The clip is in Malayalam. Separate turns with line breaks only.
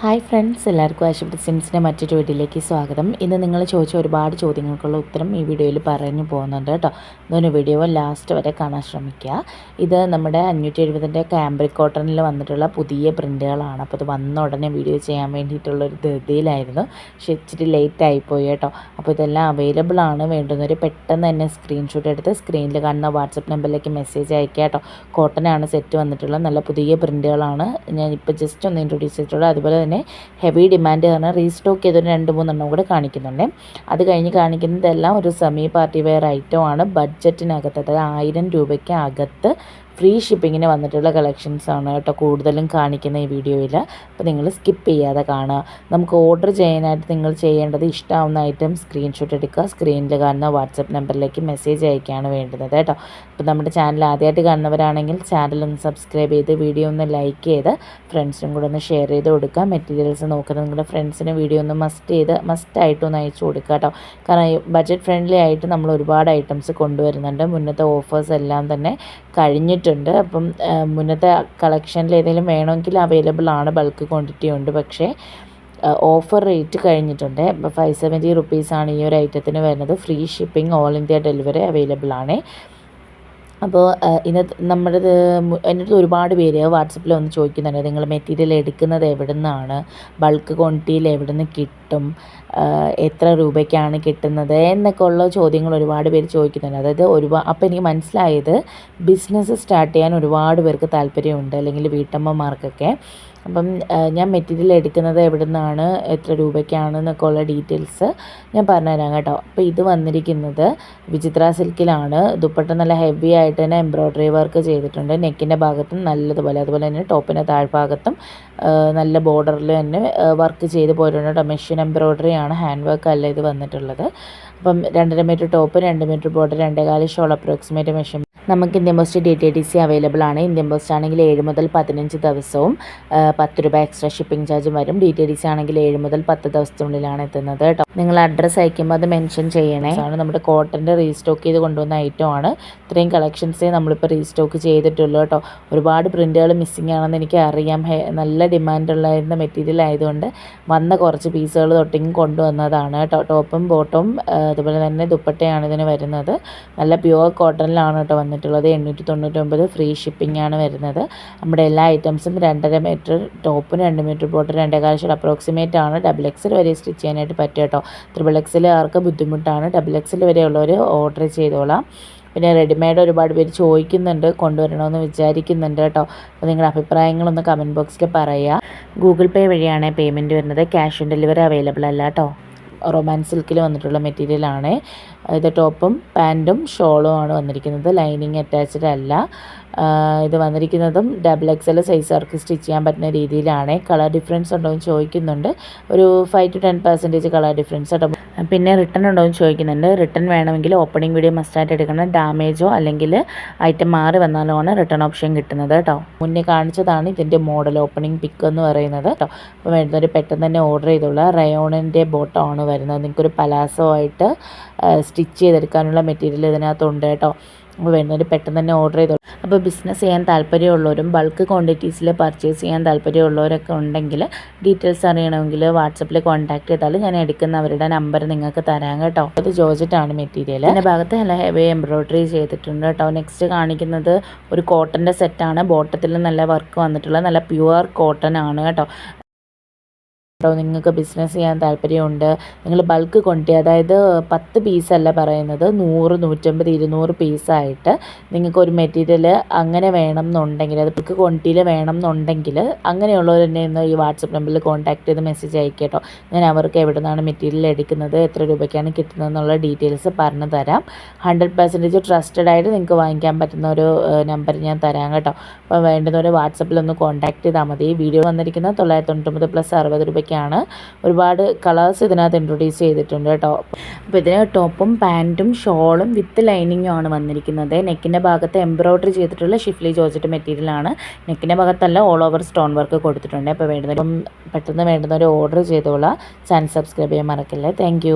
ഹായ് ഫ്രണ്ട്സ് എല്ലാവർക്കും ആശുപത്രി സിംസിന്റെ മറ്റൊരു വീഡിയോയിലേക്ക് സ്വാഗതം. ഇന്ന് നിങ്ങൾ ചോദിച്ച ഒരുപാട് ചോദ്യങ്ങൾക്കുള്ള ഉത്തരം ഈ വീഡിയോയിൽ പറഞ്ഞു പോകുന്നുണ്ട് കേട്ടോ. ഇതൊരു വീഡിയോ ലാസ്റ്റ് വരെ കാണാൻ ശ്രമിക്കുക. ഇത് നമ്മുടെ അഞ്ഞൂറ്റി എഴുപതിന്റെ ക്യാമ്പ്രിക് കോട്ടണിൽ വന്നിട്ടുള്ള പുതിയ പ്രിന്റുകളാണ് അപ്പോൾ ഇത് വന്ന ഉടനെ വീഡിയോ ചെയ്യാൻ വേണ്ടിയിട്ടുള്ളൊരു ധൃതിയിലായിരുന്നു. പക്ഷേ ഇച്ചിരി ലേറ്റ് ആയിപ്പോയി കേട്ടോ. അപ്പോൾ ഇതെല്ലാം അവൈലബിൾ ആണ്. വേണ്ടുന്നവർ പെട്ടെന്ന് തന്നെ സ്ക്രീൻഷോട്ട് എടുത്ത് സ്ക്രീനിൽ കാണുന്ന വാട്സപ്പ് നമ്പറിലേക്ക് മെസ്സേജ് അയക്കുക കേട്ടോ. കോട്ടനാണ് സെറ്റ് വന്നിട്ടുള്ളത്. നല്ല പുതിയ പ്രിന്റുകളാണ് ഞാൻ ഇപ്പോൾ ജസ്റ്റ് ഒന്ന് ഇൻട്രൊഡ്യൂസ് ചെയ്തിട്ടുള്ളത് അതുപോലെ തന്നെ ഹെവി ഡിമാൻഡ് കാരണം റീസ്റ്റോക്ക് ചെയ്തൊരു രണ്ട് മൂന്നെണ്ണം കൂടെ കാണിക്കുന്നുണ്ട്. അത് കഴിഞ്ഞ് കാണിക്കുന്നതെല്ലാം ഒരു സെമി പാർട്ടി വെയർ ഐറ്റം ആണ് ബഡ്ജറ്റിനകത്ത് അതായത് ആയിരം രൂപയ്ക്ക് അകത്ത് ഫ്രീ ഷിപ്പിങ്ങിന് വന്നിട്ടുള്ള കളക്ഷൻസ് ആണ് കേട്ടോ കൂടുതലും കാണിക്കുന്ന ഈ വീഡിയോയിൽ അപ്പോൾ നിങ്ങൾ സ്കിപ്പ് ചെയ്യാതെ കാണുക. നമുക്ക് ഓർഡർ ചെയ്യാനായിട്ട് നിങ്ങൾ ചെയ്യേണ്ടത് ഇഷ്ടമാവുന്ന ഐറ്റം സ്ക്രീൻഷോട്ട് എടുക്കുക. സ്ക്രീനിൽ കാണുന്ന വാട്സപ്പ് നമ്പറിലേക്ക് മെസ്സേജ് അയക്കുകയാണ് വേണ്ടത് കേട്ടോ. അപ്പോൾ നമ്മുടെ ചാനൽ ആദ്യമായിട്ട് കാണുന്നവരാണെങ്കിൽ ചാനൽ ഒന്ന് സബ്സ്ക്രൈബ് ചെയ്ത് വീഡിയോ ഒന്ന് ലൈക്ക് ചെയ്ത് ഫ്രണ്ട്സിനും കൂടെ ഒന്ന് ഷെയർ ചെയ്ത് കൊടുക്കുക. മെറ്റീരിയൽസ് നോക്കുന്ന നിങ്ങളുടെ ഫ്രണ്ട്സിന് വീഡിയോ ഒന്ന് മസ്റ്റ് ചെയ്ത് മസ്റ്റായിട്ട് ഒന്ന് അയച്ചു കൊടുക്കുക കേട്ടോ. കാരണം ബഡ്ജറ്റ് ഫ്രണ്ട്ലി ആയിട്ട് നമ്മൾ ഒരുപാട് ഐറ്റംസ് കൊണ്ടുവരുന്നുണ്ട്. മുന്നത്തെ ഓഫേഴ്സ് എല്ലാം തന്നെ കഴിഞ്ഞിട്ട് ഉണ്ട് അപ്പം മുന്നത്തെ കളക്ഷനിൽ ഏതെങ്കിലും വേണമെങ്കിൽ അവൈലബിൾ ആണ് ബൾക്ക് ക്വാണ്ടിറ്റി ഉണ്ട്. പക്ഷേ ഓഫർ റേറ്റ് കഴിഞ്ഞിട്ടുണ്ട്. അപ്പോൾ ഫൈവ് സെവന്റി റുപ്പീസാണ് ഈ ഒരു ഐറ്റത്തിന് വരുന്നത്. Free shipping all India delivery available ആണ്. അപ്പോൾ ഇന്നത്തെ നമ്മുടെ എന്റെ അടുത്ത് ഒരുപാട് പേര് വാട്സപ്പിൽ വന്ന് ചോദിക്കുന്നുണ്ട് നിങ്ങൾ മെറ്റീരിയൽ എടുക്കുന്നത് എവിടെ നിന്നാണ് ബൾക്ക് ക്വാണ്ടിറ്റിയിൽ എവിടെ നിന്ന് കിട്ടും എത്ര രൂപയ്ക്കാണ് കിട്ടുന്നത്? എന്നൊക്കെ ഉള്ള ചോദ്യങ്ങൾ ഒരുപാട് പേര് ചോദിക്കുന്നുണ്ട്. അതായത് ഒരുപാട് അപ്പോൾ എനിക്ക് മനസ്സിലായത് ബിസിനസ് സ്റ്റാർട്ട് ചെയ്യാൻ ഒരുപാട് പേർക്ക് താല്പര്യമുണ്ട് അല്ലെങ്കിൽ വീട്ടമ്മമാർക്കൊക്കെ. അപ്പം ഞാൻ മെറ്റീരിയൽ എടുക്കുന്നത് എവിടെ നിന്നാണ് എത്ര രൂപയ്ക്കാണ് എന്നൊക്കെ ഉള്ള ഡീറ്റെയിൽസ് ഞാൻ പറഞ്ഞുതരാം കേട്ടോ. അപ്പോൾ ഇത് വന്നിരിക്കുന്നത് വിചിത്ര സിൽക്കിലാണ്. ദുപ്പട്ട നല്ല ഹെവി ആയിട്ട് തന്നെ എംബ്രോയ്ഡറി വർക്ക് ചെയ്തിട്ടുണ്ട്. നെക്കിന്റെ ഭാഗത്തും നല്ലതുപോലെ അതുപോലെ തന്നെ ടോപ്പിന്റെ താഴ്ഭാഗത്തും നല്ല ബോർഡറിൽ തന്നെ വർക്ക് ചെയ്ത് പോയിട്ടുണ്ട് കേട്ടോ. മെഷീൻ എംബ്രോയ്ഡറി ആണ് ഹാൻഡ് വർക്ക് അല്ല ഇത് വന്നിട്ടുള്ളത്. അപ്പം രണ്ടര മീറ്റർ ടോപ്പ് രണ്ട് മീറ്റർ ബോർഡർ രണ്ടേകാൽ ഷോൾ അപ്രോക്സിമേറ്റ് മെഷർമെന്റ് നമുക്ക് Indian post D T D C available ആണ്. ഇന്ത്യൻ പോസ്റ്റ് ആണെങ്കിൽ ഏഴ് മുതൽ പതിനഞ്ച് ദിവസവും പത്ത് രൂപ എക്സ്ട്രാ ഷിപ്പിംഗ് ചാർജും വരും. ഡി ടി ഡി സി ആണെങ്കിൽ ഏഴ് മുതൽ പത്ത് ദിവസത്തിനുള്ളിലാണ് എത്തുന്നത് കേട്ടോ. നിങ്ങൾ അഡ്രസ്സ് അയക്കുമ്പോൾ അത് മെൻഷൻ ചെയ്യണേ. ആണ് നമ്മുടെ കോട്ടന്റെ റീസ്റ്റോക്ക് ചെയ്ത് കൊണ്ടുവന്ന ഐറ്റം ആണ്. ഇത്രയും കളക്ഷൻസേ നമ്മളിപ്പോൾ റീസ്റ്റോക്ക് ചെയ്തിട്ടുള്ളൂ കേട്ടോ. ഒരുപാട് പ്രിന്റുകൾ മിസ്സിംഗ് ആണെന്ന് എനിക്ക് അറിയാം നല്ല ഡിമാൻഡ് ഉള്ളായിരുന്ന മെറ്റീരിയൽ ആയതുകൊണ്ട് വന്ന കുറച്ച് പീസുകൾ തൊട്ടിങ്ങും കൊണ്ടുവന്നതാണ് കേട്ടോ. ടോപ്പും ബോട്ടും അതുപോലെ തന്നെ ദുപ്പട്ടയാണ് ഇതിന് വരുന്നത്. നല്ല പ്യുവർ കോട്ടണിലാണ് കേട്ടോ വന്നിട്ട് വന്നിട്ടുള്ളത്. എണ്ണൂറ്റി തൊണ്ണൂറ്റൊമ്പത് ഫ്രീ ഷിപ്പിംഗ് ആണ് വരുന്നത്. നമ്മുടെ എല്ലാ ഐറ്റംസും രണ്ടര മീറ്റർ ടോപ്പും രണ്ട് മീറ്റർ ബോട്ട് രണ്ടേകാൽ ഷോൾ അപ്രോക്സിമേറ്റ് ആണ്. ഡബിൾ എക്സിൽ വരെ സ്റ്റിച്ച് ചെയ്യാനായിട്ട് പറ്റും കേട്ടോ ത്രിബിൾ എക്സിൽ ആർക്ക് ബുദ്ധിമുട്ടാണ് ഡബിൾ എക്സിൽ വരെയുള്ളവർ ഓർഡർ ചെയ്തോളാം. പിന്നെ റെഡിമെയ്ഡ് ഒരുപാട് പേര് ചോദിക്കുന്നുണ്ട് കൊണ്ടുവരണമെന്ന് വിചാരിക്കുന്നുണ്ട് കേട്ടോ അപ്പോൾ നിങ്ങളുടെ അഭിപ്രായങ്ങളൊന്ന് കമന്റ് ബോക്സിൽ പറയുക. ഗൂഗിൾ പേ വഴിയാണ് പേയ്മെന്റ് വരുന്നത്. ക്യാഷ് ഓൺ ഡെലിവറി അവൈലബിൾ അല്ല കേട്ടോ റൊമാൻ സിൽക്കിൽ വന്നിട്ടുള്ള മെറ്റീരിയലാണ് ഇത് ടോപ്പും പാന്റും ഷോളും ആണ് വന്നിരിക്കുന്നത്. ലൈനിങ് അറ്റാച്ച്ഡ് അല്ല. ഇത് വന്നിരിക്കുന്നതും ഡബിൾ എക്സ് എൽ സൈസുകാർക്ക് സ്റ്റിച്ച് ചെയ്യാൻ പറ്റുന്ന രീതിയിലാണ്. കളർ ഡിഫറൻസ് ഉണ്ടോ എന്ന് ചോദിക്കുന്നുണ്ട്. ഒരു five to ten percentage colour difference കേട്ടോ പിന്നെ റിട്ടേൺ ഉണ്ടോ എന്ന് ചോദിക്കുന്നുണ്ട്. റിട്ടേൺ വേണമെങ്കിൽ ഓപ്പണിംഗ് വീഡിയോ മസ്റ്റായിട്ട് എടുക്കണം. ഡാമേജോ അല്ലെങ്കിൽ ഐറ്റം മാറി വന്നാലോ ആണ് റിട്ടേൺ ഓപ്ഷൻ കിട്ടുന്നത് കേട്ടോ. മുന്നേ കാണിച്ചതാണ് ഇതിന്റെ മോഡൽ ഓപ്പണിംഗ് പിക്ക് എന്ന് പറയുന്നത് കേട്ടോ. അപ്പോൾ വേണ്ടുന്നവർ പെട്ടെന്ന് തന്നെ ഓർഡർ ചെയ്തുള്ള റയോണിന്റെ ബോട്ടമാണ് വരുന്നത്. നിങ്ങൾക്കൊരു പലാസോ ആയിട്ട് സ്റ്റിച്ച് ചെയ്തെടുക്കാനുള്ള മെറ്റീരിയൽ ഇതിനകത്തുണ്ട് കേട്ടോ. വേണ്ടവർ പെട്ടെന്ന് തന്നെ ഓർഡർ ചെയ്തോളൂ. അപ്പോൾ ബിസിനസ് ചെയ്യാൻ താല്പര്യമുള്ളവരും ബൾക്ക് ക്വാണ്ടിറ്റീസിൽ പർച്ചേസ് ചെയ്യാൻ താല്പര്യമുള്ളവരൊക്കെ ഉണ്ടെങ്കിൽ ഡീറ്റെയിൽസ് അറിയണമെങ്കിൽ വാട്സപ്പിൽ കോൺടാക്ട് ചെയ്താൽ ഞാൻ എടുക്കുന്നവരുടെ നമ്പർ നിങ്ങൾക്ക് തരാം കേട്ടോ. അത് ജോർജറ്റാണ് മെറ്റീരിയൽ അതിന്റെ ഭാഗത്ത് നല്ല ഹെവി എംബ്രോയ്ഡറി ചെയ്തിട്ടുണ്ട് കേട്ടോ. നെക്സ്റ്റ് കാണിക്കുന്നത് ഒരു കോട്ടന്റെ സെറ്റാണ് ബോട്ടത്തിൽ നല്ല വർക്ക് വന്നിട്ടുള്ള നല്ല പ്യുവർ കോട്ടൺ ആണ് കേട്ടോ. കേട്ടോ നിങ്ങൾക്ക് ബിസിനസ് ചെയ്യാൻ താല്പര്യമുണ്ട്. നിങ്ങൾ ബൾക്ക് കൊണ്ടി അതായത് പത്ത് പീസല്ല പറയുന്നത് നൂറ് നൂറ്റമ്പത് ഇരുന്നൂറ് പീസായിട്ട് നിങ്ങൾക്ക് ഒരു മെറ്റീരിയൽ അങ്ങനെ വേണം എന്നുണ്ടെങ്കിൽ അത് ബൾക്ക് ക്വാണ്ടിറ്റിയിൽ വേണം എന്നുണ്ടെങ്കിൽ അങ്ങനെയുള്ളവർ തന്നെ ഇന്ന് ഈ വാട്സപ്പ് നമ്പറിൽ കോൺടാക്ട് ചെയ്ത് മെസ്സേജ് അയക്കട്ടോ ഞാൻ അവർക്ക് എവിടെ നിന്നാണ് മെറ്റീരിയൽ എടുക്കുന്നത് എത്ര രൂപയ്ക്കാണ് കിട്ടുന്നത് എന്നുള്ള ഡീറ്റെയിൽസ് പറഞ്ഞു തരാം. ഹൺഡ്രഡ് പെർസെന്റേജ് ട്രസ്റ്റഡ് ആയിട്ട് നിങ്ങൾക്ക് വാങ്ങിക്കാൻ പറ്റുന്ന ഒരു നമ്പർ ഞാൻ തരാം കേട്ടോ. അപ്പോൾ വേണ്ടുന്നവർ വാട്സപ്പിൽ ഒന്ന് കോൺടാക്ട് ചെയ്താൽ മതി. വീഡിയോ വന്നിരിക്കുന്നത് തൊള്ളായിരത്തി തൊണ്ണൂറ്റൊമ്പത് പ്ലസ് അറുപത് രൂപയ്ക്ക് ഒക്കെയാണ് ഒരുപാട് കളേഴ്സ് ഇതിനകത്ത് ഇൻട്രൊഡ്യൂസ് ചെയ്തിട്ടുണ്ട് കേട്ടോ. അപ്പോൾ ഇതിന് ടോപ്പും പാന്റും ഷോളും വിത്ത് ലൈനിങ്ങും ആണ് വന്നിരിക്കുന്നത്. നെക്കിന്റെ ഭാഗത്ത് എംബ്രോയ്ഡറി ചെയ്തിട്ടുള്ള ഷിഫ്ലി ജോർജറ്റ് മെറ്റീരിയലാണ് നെക്കിന്റെ ഭാഗത്തല്ല ഓൾ ഓവർ സ്റ്റോൺ വർക്ക് കൊടുത്തിട്ടുണ്ട്. അപ്പോൾ വേണ്ടുന്നവരും പെട്ടെന്ന് വേണ്ടുന്നവർ ഓർഡർ ചെയ്തോളാം. ചാനൽ സബ്സ്ക്രൈബ് ചെയ്യാൻ മറക്കില്ല. താങ്ക്